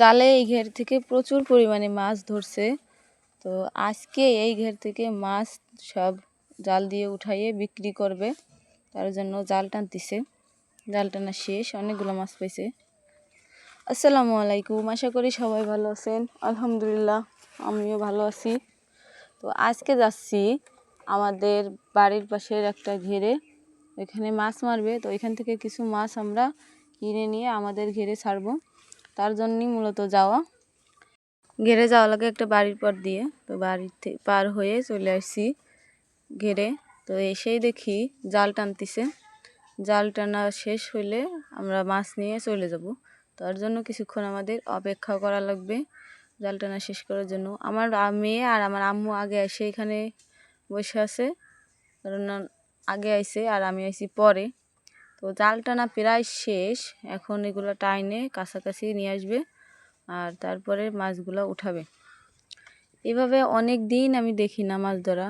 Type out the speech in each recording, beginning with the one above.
জালে এই ঘের থেকে প্রচুর পরিমাণে মাছ ধরছে। তো আজকে এই ঘের থেকে মাছ সব জাল দিয়ে উঠাইয়ে বিক্রি করবে। তার জন্য জাল টানতেছে। জাল টানা শেষ, অনেকগুলো মাছ পেয়েছে আসসালামু আলাইকুম, আশা করি সবাই ভালো আছেন। আলহামদুলিল্লাহ, আমিও ভালো আছি। তো আজকে যাচ্ছি আমাদের বাড়ির পাশের একটা ঘেরে। ওইখানে মাছ মারবে। তো এখান থেকে কিছু মাছ আমরা কিনে নিয়ে আমাদের ঘেরে ছাড়বো। তার জন্যই মূলত যাওয়া। ঘেরে যাওয়া লাগে একটা বাড়ির পর দিয়ে, তো বাড়িতে পার হয়ে চলে আসছি ঘেরে। তো এসেই দেখি জাল টানতেছে। জাল টানা শেষ হইলে আমরা মাছ নিয়ে চলে যাব। তার জন্য কিছুক্ষণ আমাদের অপেক্ষা করা লাগবে জাল টানা শেষ করার জন্য। আমার মেয়ে আর আমার আম্মু আগে এসে এখানে বসে আছে। কারণ আগে আইসে আর আমি আইসি পরে। তো জাল টানা প্রায় শেষ। এখন এগুলো টাইনে কাছাকাছি নিয়ে আসবে আর তারপরে মাছগুলো উঠাবে। এভাবে অনেক দিন আমি দেখি না মাছ ধরা।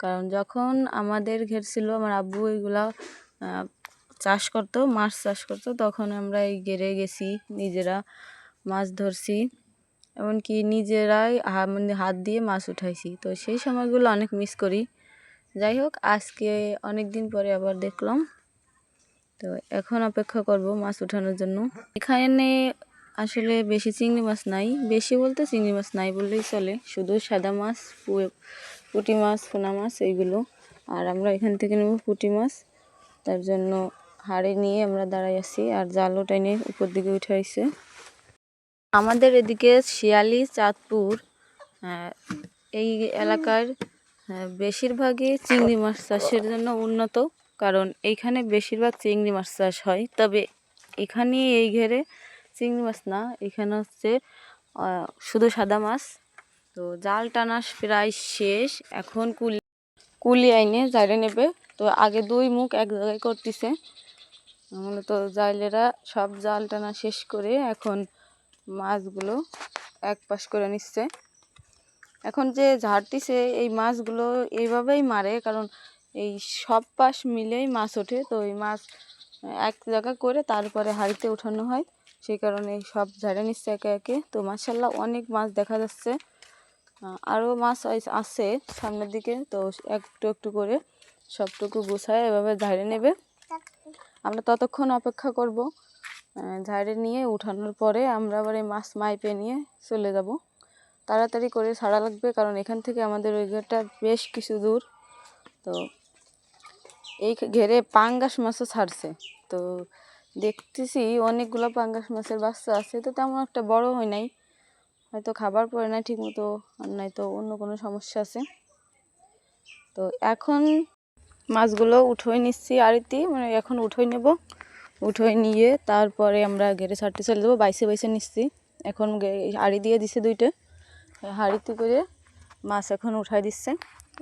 কারণ যখন আমাদের ঘের ছিল, আমার আব্বু এগুলা চাষ করতো, মাছ চাষ করতো, তখন আমরা এই ঘেরে গেছি, নিজেরা মাছ ধরছি। এমনকি নিজেরাই মানে হাত দিয়ে মাছ উঠাইছি। তো সেই সময়গুলো অনেক মিস করি। যাই হোক, আজকে অনেক দিন পরে আবার দেখলাম। তো এখন অপেক্ষা করব মাছ উঠানোর জন্য। এখানে আসলে বেশি চিংড়ি মাছ নাই। বেশি বলতে চিংড়ি মাছ নাই বললেই চলে। শুধু সাদা মাছ পুঁটি মাছ পোনা মাছ এইগুলো। আর আমরা এখান থেকে নেব পুঁটি মাছ। তার জন্য হাড়ে নিয়ে আমরা দাঁড়াই আছি আর জালও টাইনে উপর দিকে উঠে আসছে আমাদের এদিকে শিয়ালি, চাঁদপুর এই এলাকার বেশিরভাগই চিংড়ি মাছ চাষের জন্য উন্নত। কারণ এইখানে বেশিরভাগ চিংড়ি মাছ চাষ হয়। তবে এখানে এই ঘেরে চিংড়ি মাছ না, এখানে হচ্ছে শুধু সাদা মাছ। তো জাল টানা প্রায় শেষ। এখন কুলি কুলি আইনে জালে নেবে। তো আগে দুই মুখ এক জায়গায় করতেছে। মূলত জাইলেরা সব জাল টানা শেষ করে এখন মাছগুলো এক পাশ করে নিচ্ছে। এখন যে ঝাড়তিছে, এই মাছগুলো এইভাবেই মারে। কারণ এই সব পাশ মিলেই মাছ ওঠে। তো এই মাছ, এক জায়গা করে তারপরে হাড়িতে উঠানো হয়। সেই কারণে সব ঝাড়ে নিচ্ছে একে একে। তো মাসাল্লাহ অনেক মাছ দেখা যাচ্ছে। আরও মাছ আছে সামনের দিকে। তো একটু একটু করে সবটুকু গুছায় এভাবে ঝাড়ে নেবে। আমরা ততক্ষণ অপেক্ষা করব। ঝাড়ে নিয়ে উঠানোর পরে আমরা আবার এই মাছ মাইপে নিয়ে চলে যাব। তাড়াতাড়ি করে ছাড়া লাগবে, কারণ এখান থেকে আমাদের ওই ঘরটা বেশ কিছু দূর। তো এই ঘেরে পাঙ্গাস মাছও ছাড়ছে। তো দেখতেছি অনেকগুলো পাঙ্গাস মাছের বাচ্চা আছে, তো তেমন একটা বড় হয় নাই। হয়তো খাবার পড়ে না ঠিক মতো আর নয়তো অন্য কোনো সমস্যা আছে। তো এখন মাছগুলো উঠোই নিচ্ছি আড়িতে মানে এখন উঠোই নেব। উঠোই নিয়ে তারপরে আমরা ঘেরে ছাড়তে চলে দেবো বাইসে বাইসে নিচ্ছি। এখন আড়ি দিয়ে দিছে দুইটা। হাড়িতে করে মাছ এখন উঠাই দিচ্ছে।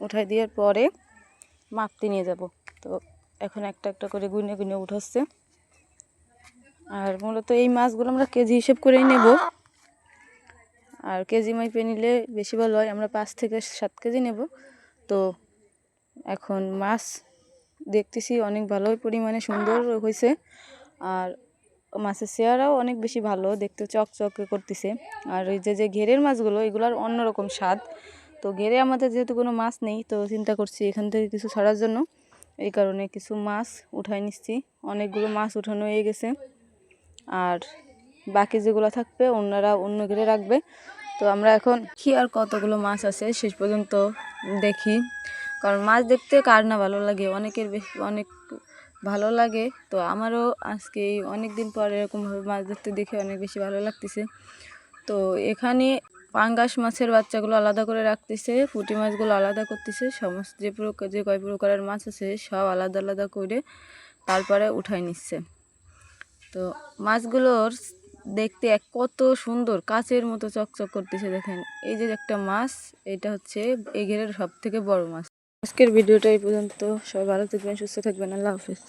উঠাই দেওয়ার পরে মাপতে নিয়ে যাব। তো এখন একটা একটা করে গুনে গুনে উঠাচ্ছে। আর মূলত এই মাছগুলো আমরা কেজি হিসেব করেই নেব। আর কেজি মাইপে নিলে বেশি ভালো হয়, আমরা পাঁচ থেকে সাত কেজি নেব। তো এখন মাছ দেখতেছি অনেক ভালো পরিমাণে সুন্দর হয়েছে। আর মাছের চেয়ারাও অনেক বেশি ভালো, দেখতে চকচকে করতেছে। আর ওই যে যে ঘেরের মাছগুলো, এগুলোর অন্যরকম স্বাদ। তো ঘেরে আমাদের যেহেতু কোনো মাছ নেই, তো চিন্তা করছি এখান থেকে কিছু ছাড়ার জন্য। এই কারণে কিছু মাছ উঠাই নিচ্ছি। অনেকগুলো মাছ উঠানো হয়ে গেছে। আর বাকি যেগুলো থাকবে অন্যরা অন্য ঘেরে রাখবে। তো আমরা এখন কি আর কতগুলো মাছ আছে শেষ পর্যন্ত দেখি। কারণ মাছ দেখতে কার না ভালো লাগে? অনেকের বেশি অনেক ভালো লাগে। তো আমারও আজকে অনেক দিন পর এরকমভাবে মাছ ধরতে দেখে অনেক বেশি ভালো লাগতেছে। তো এখানে পাঙ্গাস মাছের বাচ্চাগুলো আলাদা করে রাখতেছে, পুঁটি মাছগুলো আলাদা করতেছে, সমস্ত যে প্রকার যে কয় প্রকারের মাছ আছে সব আলাদা আলাদা করে তারপরে উঠাই নিচ্ছে। তো মাছগুলোর দেখতে এক কত সুন্দর, কাচের মতো চকচক করতেছে দেখেন। এই যে একটা মাছ, এটা হচ্ছে এগেরের সব থেকে বড় মাছ। আজকের ভিডিওটা এই পর্যন্ত। সবাই ভালো থাকবেন, সুস্থ থাকবেন। আল্লাহ হাফিজ।